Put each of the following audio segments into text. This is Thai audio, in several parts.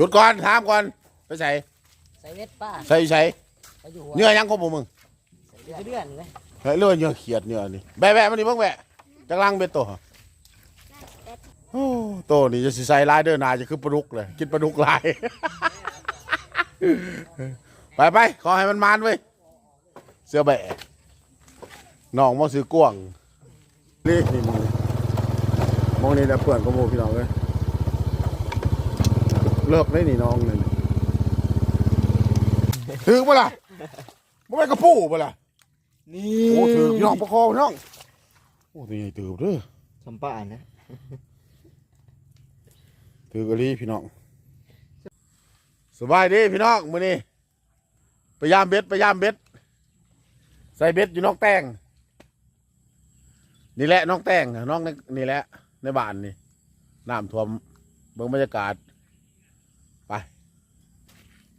ยุดก่อนถามก่อนไปใส่ใส่เวทป้าใส่ใส่ไปอยู่หัวเนื้อยังของพวกมึงใส่เดือนเดือนเลยเฮ้ยเลือดเนื้อเขียดเนื้อนี่แบะแบะมันนี่เพิ่งแบะจักลังเป็นตัวโอ้โตนี่จะสิใส่ลายเด้อหนาจะคือปลาดุกเลยกินปลาดุกลาย ไปไปขอให้มันมานเว้ยเสื้อแบะน้องมาซื้อกวางนี่นี่มองนี่มองนี่นะเพื่อนก็โมพี่น้องเลย เลิกได้นี่น้องเลยถึงปะล่ะบ่แม่นกระปูปะล่ะนี่โอ้ถือพี่น้องประคองพี่น้องโอ้ตัวใหญ่ตืบเด้อสมป่านนะถือกะลีพี่น้องสบายดีพี่น้องมื้อนี้พยายามเบ็ดพยายามเบ็ด ใส่เบ็ดอยู่น้องแตงนี่แหละน้องแตงน้องในนี่แหละในบ้านนี่น้ำท่วมเบิ่งบรรยากาศไป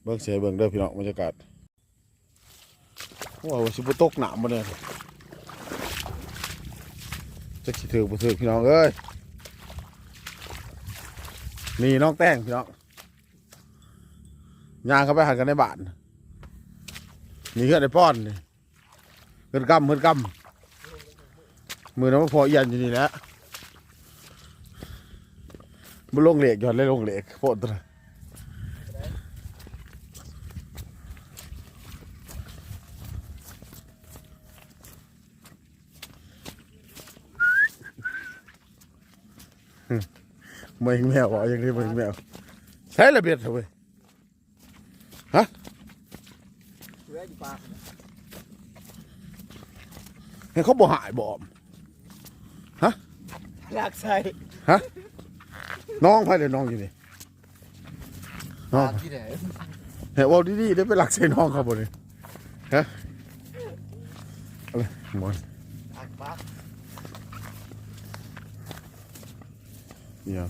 เบิ่งเสียเบิ่งเด้อพี่น้องบรรยากาศว้าวสิบ่ตกหนามบ่เนี่ยจะสิถือบ่ถือพี่น้องเอ้ยนี่น้องแต้งพี่น้องยางเข้าไปหันกันในบ้านนี่เฮือนไอ้ป้อนนี่เฮือนกำเฮือนกำมือน้องพอเอียนอยู่นี่แหละบุลงเหล็กย้อนเลยลงเหล็กโพดตร ไม่แมวอะอย่างนี้ไม่แมวใช้ระเบียดเถอะเว้ยเชืออยู่ปากให้เขาบ่หายบ่อมอยากใส่น้องไผเลยน้องอยู่นี่น้องที่ไหนเฮ้ยเว่าดีๆได้ไปหลักใส่น้องเขาบ่นี่ฮะอะไรหมอน ปากปาก เนี่ย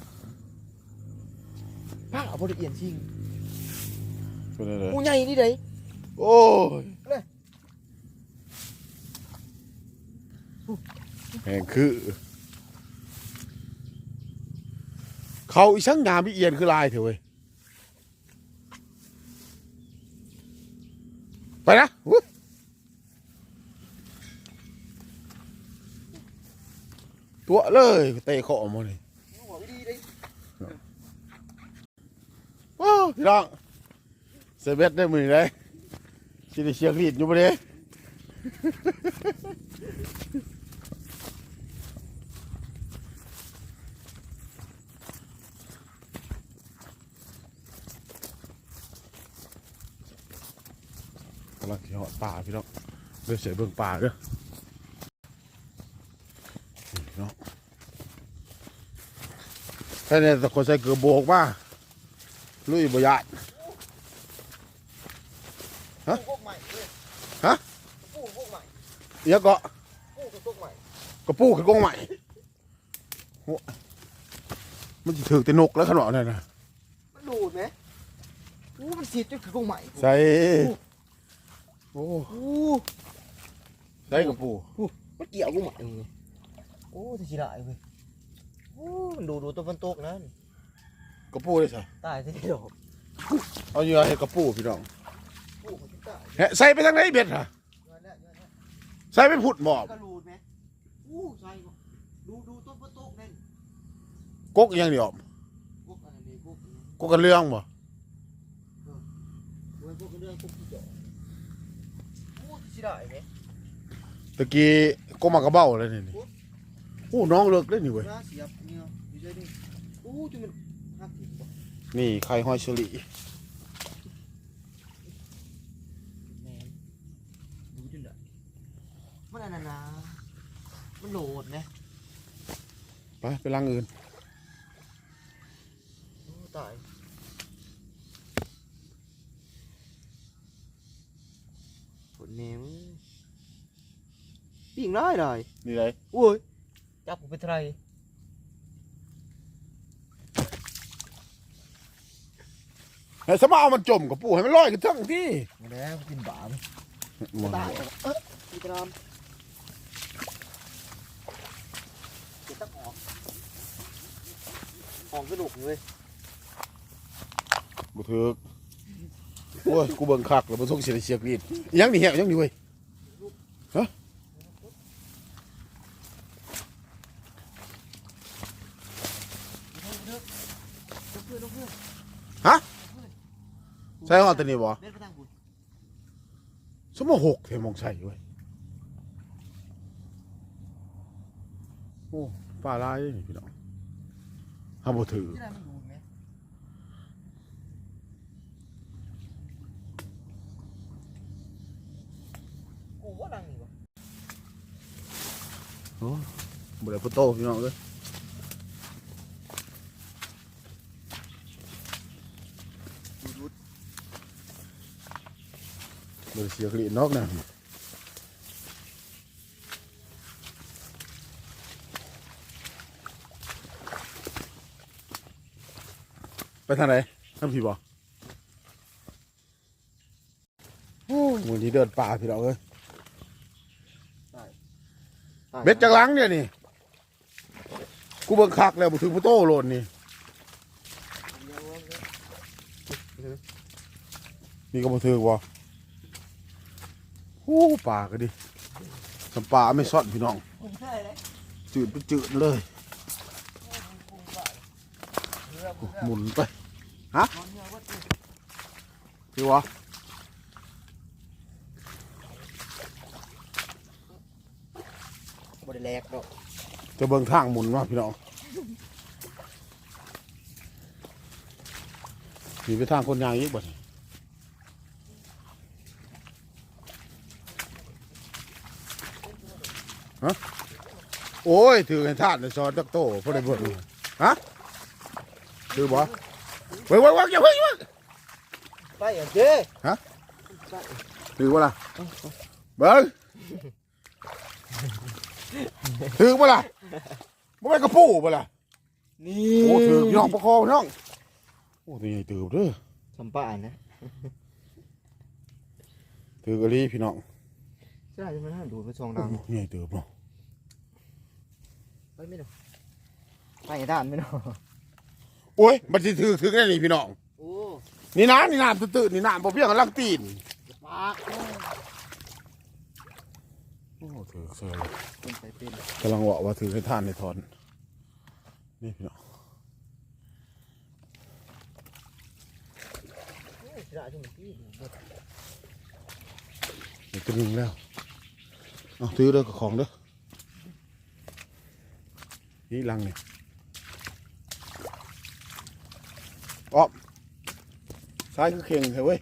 ปากเอาบริเอียนจริงเป็นอะไรกูใหญ่นี่เด้โอ้ยแห่งคือ เขาอีช่างงามพี่เอียนคือลายเถอะเว้ยไปนะอุ๊ยตัวเลยเตะเขาออกมาเลย หัวไม่ดีเลย โอ้พี่น้องเซเว่นได้มือเลยชิไดิเชียงรีดอยู่ปะเนี่ยกำลังที่หอดป่าพี่น้องเดี๋ยวเสียเบิ่งป่าเด้อพี่น้องแค่นี้แต่คนใส่เกือโบกมา ลุยบยานฮะพวกใหม่เลยฮะปูพวกใหม่เอียอะก็ปูกับพวกใหม่กระปูคือกงใหม่โอ้มันจะถือแต่นกแล้วขนาดนั้นนะมันดูดไหมอู้มันสีดด้วยคือพวกใหม่ใส่โอ้อู้ใส่กระปูมันเกี่ยวพวกใหม่เลยโอ้ที่ชิได้เว้ยโอ้มันดูดูตัวมันตกนะนี่ กระปูเลยใส่ตายที่ดอกเอาเหยื่อให้กระปูพี่น้องปูมันตายเฮ้ใส่ไปทางไหนเบ็ดฮะเงินแล้วเงินแล้วใส่ไปผุดหมอบก็รูดไหมอู้ใส่บ่ดูดูต้นมันตกนั่นกกอยังเดียวพวกอะไรนี่พวกนี้กกกันเรื่องบ่เว้ยพวกเรื่องพวกที่เจาะอู้ที่ชิได้ไหมตะกี้กมากระเบ้าเลยนี่นี่โอ้น้องเลิกเลยนี่เว้ยน่าเสียบเนี่ยอยู่ใจดิอู้จนมันหักถิ่นบ่ นี่ไข่หอยเชอรี่แม่นดูจนได้มันอันนั้นนะมันโหลดนะไปไปล้างอื่นโอ้ตายผลแนวปิ่งได้เลยนี่ไรโอ้ยจับผมไปไทย ให้สมาเอามันจมกระปูให้มันลอยกันทั้งที่มาแล้วกินบาปมันตายเอออีกรามเดี๋ยวต้องออกออกกระดูกเลยบ่ถึกโอ้ยกูเบิ่งคักแล้วบ่ส่งเสียเสียกรีดอิหยังนี่แฮะอิหยังนี่เว้ยฮะ ลงเพื่อนลงเพื่อน ใช่ฮอดตัวนี้บ่เบ็ดไปทางคุณสมมุติหกเทมองใส่เว้ยโอ้ปลาลายนี่พี่น้องห้ามบ่ถือที่ไหนมันดูดไหมโอ้ว่าดังนี่วะบ่ได้พุโตพี่น้องเอ้ย บ่ได้เสียกรีดนอกนะไปทางไหนทางพี่บ่โอ้มื้อนี้เดินป่าพี่น้องเอ้ยเบ็ดจากหลังเนี่ยนี่ กูเบิ่งคักแล้วบ่ถึงพุโตโลนนี่ นี่ก็บ่ถึงบ่โอ้ป่าก็ดิสำป่าไม่ซ่อนพี่น้องผมใช่เลยจืดไปจืดเลยหมุนไปนอนเนื้อวัดพี่วะบไดแลกดอกจะเบิ่งทางหมุนมาพี่น้องมีไปทางคนยางอีกบ่ ฮะโอ้ยถือให้ทาดในซอยตักโตพอได้เบิ่งฮะถือบ่เว้ยเว้ยเว้ยอย่าเพิ่งอย่าเพิ่งไปอะเจ้ถือบ่ล่ะเบิ่งถือบ่ล่ะบ่แม่นกระปูบ่ล่ะนี่โอ้ถือพี่น้องประคองพี่น้องโอ้ตัวใหญ่ตืบเด้อสัมปานนะถือกะลีพี่น้อง ใช่ไหมฮะดูดไปสองโอ้ดังใหญ่ตืบเนาะไปไม่ดอกไปด้านไม่ดอกโอ้ยมันสิถือถือได้นี่พี่น้องโอ้นี่น้ำนี่น้ำตื้นๆนี่น้ำบ่เพียงกับลังตีนปากโอ้ถือเสือเป็นไปเป็นกำลังว่าว่าถือให้ท่านในทอนนี่พี่น้องกระที่มันตีเดี๋ยวจะนึงแล้ว เอาถือเด้อกับของเด้อนี่ลังนี่อ๊อบซ้ายคือเข่งเถอะเว้ย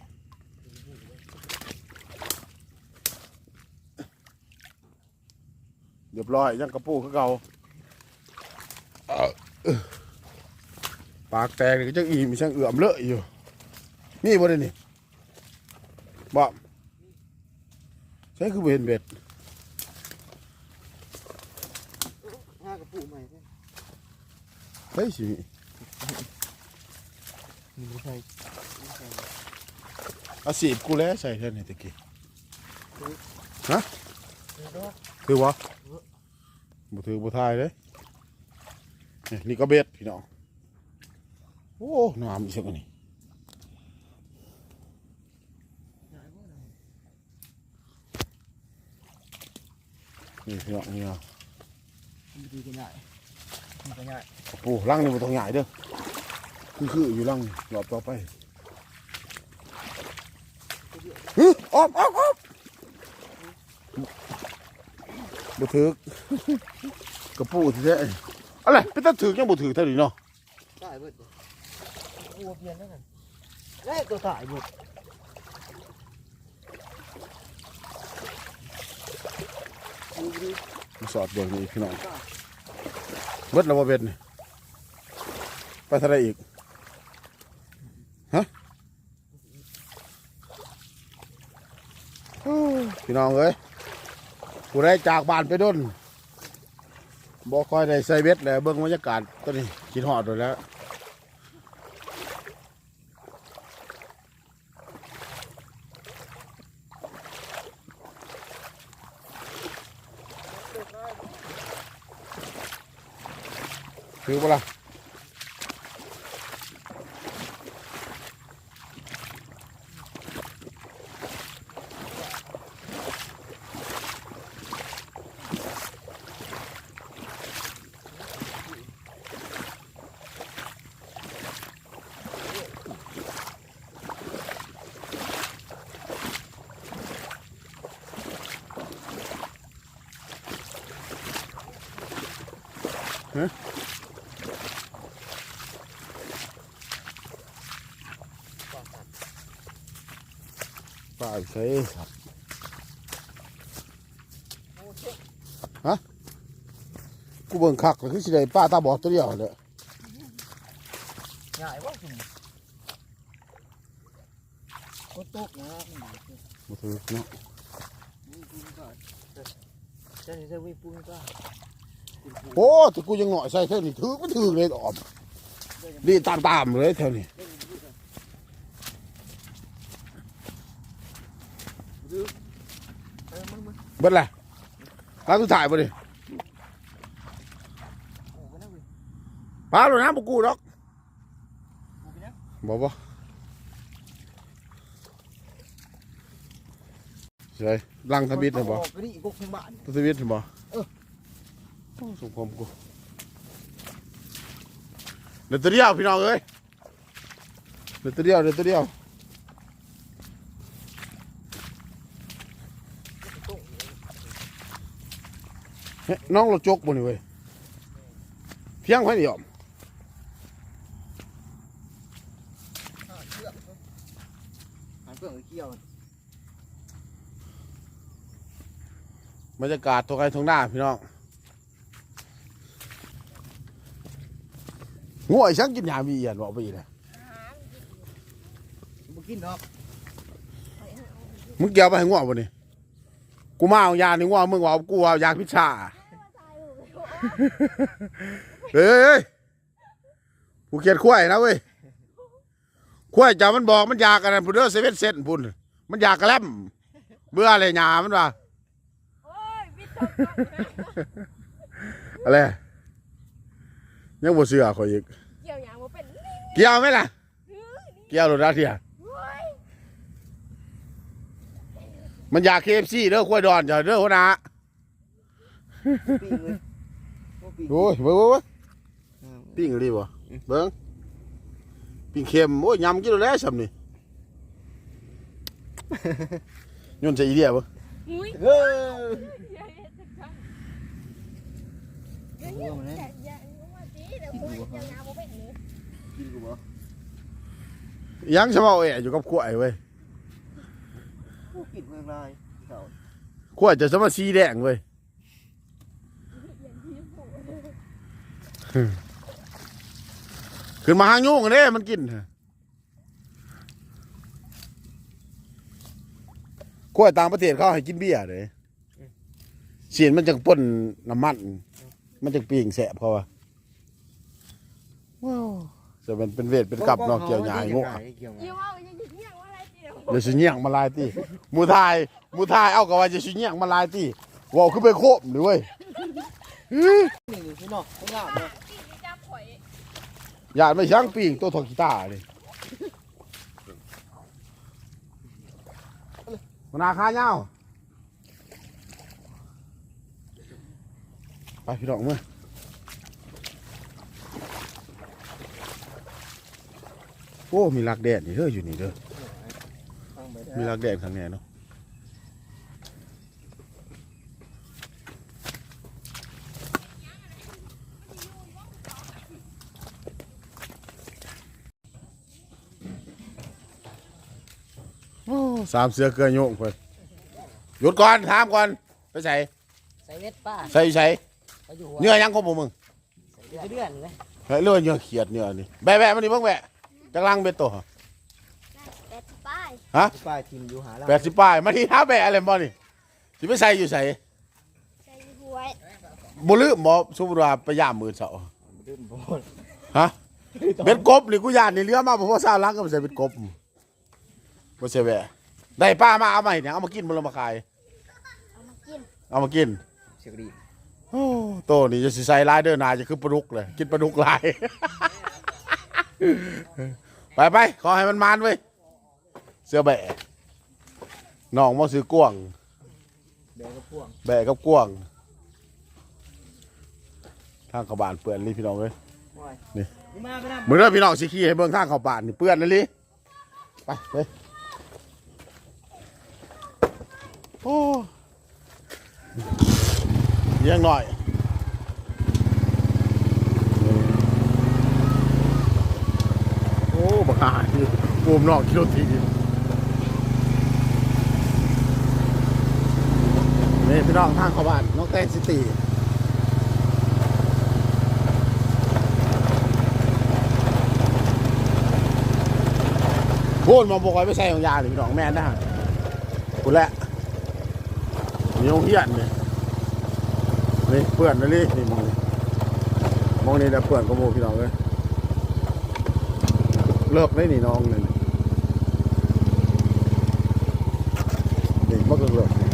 เรียบร้อยยังกระปูคือเก่าเอ้อเอ้อปากแตกนี่ก็จังอีมีช่างเอื่อมเลอะอยู่นี่บ่ได้นี่บ่ใช่คือบ่เห็นเบ็ด ห้ากระปุกใหม่ใช่ เฮ้ยสิมีใช่อาสีบกูแล้วใส่แท่นี่ตะกี้เนาะถือวะบ่ถือบ่ทายเลยนี่นี่ก็เบ็ดพี่น้องโอ้น้ำอีกสักอันนี่นี่พี่น้องนี่เนาะมันดีกันใหญ่มันก็ใหญ่โอ้ลังนี่มันต้องใหญ่เด้อคือคืออยู่ลังนี่รอบต่อไปฮึออมออมออมบ่ถือกกระปูที่แท้อะไรเป็นตาถือกยังบ่ถือเท่านี้เนาะตายเบิดวัวเพียนนั่นน่ะไอ้ตัวตายเบิดมาสอดเบิ่งนี่พี่น้อง เบิดแล้วบ่เบ็ดนี่ไปทะเลอีกฮะพี่น้องเอ้ยผู้ใดจากบ้านไปดนบ่ค่อยได้ใส่เบ็ดแล้วเบิ้งบรรยากาศตัวนี้กินหอดโดยแล้ว 吃不啦？嗯。 ป้าใส่ครับฮะกูเบิ่งคักเลยคือสิได้ป้าตาบอดตัวเดียวเลยง่ายว่าสุ่มก็ตกนะบ่ถือเนาะจะจะวิ่งปุ้งก็โอ้แต่กูยังหน่อยใส่เท่านี้ถือมันถือเลยออมดีตามตามๆเลยแถวนี้ เออมึงมึง เบิดแหละร้านสุดท้ายบ่ดิโอ้ไปนะเว้ยป้าโดนน้ำบ่กูดอกโอ้ไปนะบ่บ่ใช่ลังทบิดนะบ่ไปนี่อีกกุ๊กถึงบ้านทบิดนะบ่เออโอ้สมความกูเดี๋ยวตัวเดียวพี่น้องเอ้ยเดี๋ยวตัวเดียวเดี๋ยวตัวเดียว ตก เฮ้ย น้องเราจกบ่นี่เว้ยเพียงไว้นี่ยอมเชือกหันเปลือกเกี่ยวบรรยากาศตรงไกลตรงหน้าพี่น้องง่วยช่างกินยามีเอียนบอกไปอีกเลยบ่กินดอกมึงเกี่ยวไปให้ง่วงบ่นี่กูมาเอายานี่ง่วงมึงว่ากูเอายาพิชชา เฮ้ยเฮ้ยกูเกลียดข้วยนะเว้ยข้วยจะมันบอกมันอยากกันนะพูดเด้อเซเว่นเซนพุ่นมันอยากกระแลมเบื่ออะไรยามันว่าโอ้ยวิทย์อะไรยังบ่เชื่อข่อยอีกเกี่ยวอย่างว่าเป็นนี่เกี่ยวไหมล่ะเกี่ยวหรือดาเทียเว้ยมันอยากเคฟซีเด้อข้วยดอนจ้ะเด้อหัวหน้าปีเลยปี โอ้ยเบิ่งเบิ่งเบิ่งปิ้งรีบ่เบิ่งปิ้งเค็มโอ้ยยำกินแล้วซ้ำนี่ยนต์ใส่อีเดียบ่อุ้ยเฮ้ยอย่าเฮ็ดจังจังกินกูบ่เนี่ยอย่าอย่าว่าจีเดี๋ยวคุยเกี่ยวอย่างว่าเป็นนี่กินกูบ่ยังชะเมาเอะอยู่กับข้วยเว้ยกูกินเมืองลายเขาข้วยจะสมาสีแดงเว้ย อย่างที่พูด ขึ้นมาหางยุ่งกันเด้มันกินข้วยต่างประเทศเขาให้กินเบียร์เด้เสียนมันจังป่นน้ำมัน มันจังปิ้งแสบเขาว่าว้าวจะเป็นเป็นเวทเป็นกับเนอกเกี่ยวหยายงูเกี่ยวหยิ่ยางว่าอย่างนี้เนี่ยว่าอะไรจีเดี๋ยวเดี๋ยวสิเงียงมาลายตีหมูทายหมูทายเอากับว่าจะสิเงียงมาลายตีว่าวขึ้นไปโคบหรือเว้ย นี่นี่พี่น้องข้างล่างเนี่ยอย่าไม่ช่างปิงตัวทอกีตาร์เลยมนาคาเงาไปพี่น้องมาโอ้มีลักแดดนี่เด้ออยู่นี่เด้อมีได้ลักแดดข้างในเนาะ สามเสือเกลือโยงเพิ่นหยุดก่อนถามก่อนไปใส่ใส่เม็ดป้าใส่ใส่เขาอยู่เนื้อยังของผมมึงใส่เดือนเลยเฮ้ยเรื่องเนื้อเขียดเนื้อนี่แบะแบะมันนี่เบิ่งแบะจักลังเบ็ดโตเหรอแปดป้ายป้าทีมอยู่หาเราแปดสิบป้ายมาที่ท้าแบะอะไรบ่นี่สิไปใส่อยู่ใส่ใส่หวยบ่ลืมบ่สมมุติว่าไปย่ามมือเสาดื่มบอลฮะเป็ดกบนี่กูย่านนี่เรือมาบ่พอซาลังก็บ่ใส่เป็ดกบบ่ใช่แบะ ได้ป้ามาเอามาให้เนี่ยเอามากินบ่ลงมาขายเอามากินเอามากินเสียดีโอ้โตนี่จะสิใส่ลายเด้อหนาจะคือปลาดุกเลยกินปลาดุกลาย ไปไปขอให้มันมานเว้ยเสื้อแบะน้องมาซื้อกวางเดี๋ยวก็พ่วงแบะกับกวางทางเข้าบ้านเปื่อนเลยพี่น้องเอ้ยว้ายนี่นี่มาไปนะมึงเด้อพี่น้องสิขี้ให้เบิ่งทางเข้าบ้านนี่เปื่อนเลยลิไปไป โอ้ยังหน่อยโอ้บ้าปูมนอกคิโลทีนี่พี่น้องทางเขาบ้านน้องเตงสิตีพูดมาบอกไว้ไม่ใช่ของยาหรือของแม่นะฮะคุแหละ มีโรงเรียนเนี่ยนี่เพื่อนนะลี่นี่มองนี่มองนี่นะเพื่อนก็โมพี่น้องเลยเลิกได้นี่น้องเลยนี่มักเลิกนี่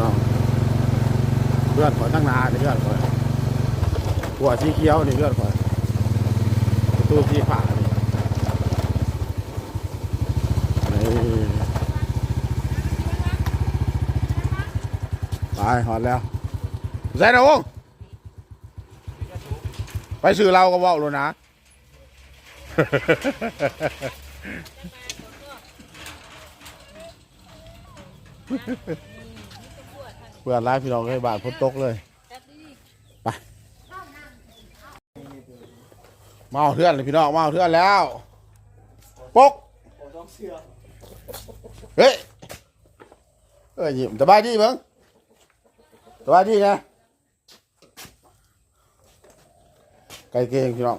น้องเลือดขอยตั้งนานเลือดขอยหัวสีเขียวนี่เลือดขอยประตูสีฟ้านี่ ไปหอดแล้วใส่นะวงไปซื้อเราก็เว่าเลยนะ เพื่อนร้ายพี่น้องให้บาทพ้นตกเลย ไปมาเอาเพื่อนเลยพี่น้องมาเอาเพื่อนแล้ว ปกเฮ้ยเอ้ยยิ้มสบายดีเบิ้ง สบายดีนะไก่เก่งพี่น้อง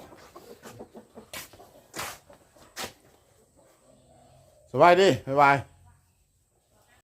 สบายดีบ๊ายบาย